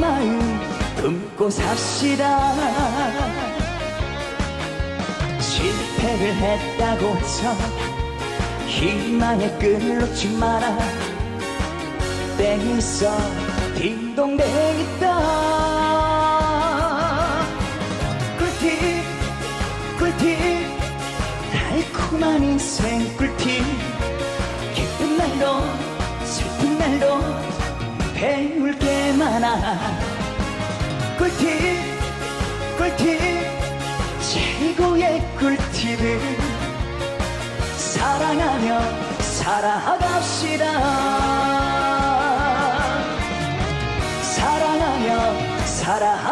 마음 품고 삽시다. 실패를 했다고 해서 희망의 끈을 놓지 마라. 땡이 있어 딩동댕 있다 꿀팁 꿀팁. 달콤한 인생 꿀팁. 기쁜 날도 슬픈 날도 많아 꿀팁 꿀팁. 최고의 꿀팁을 사랑하며 살아갑시다 사랑하며 살아갑시다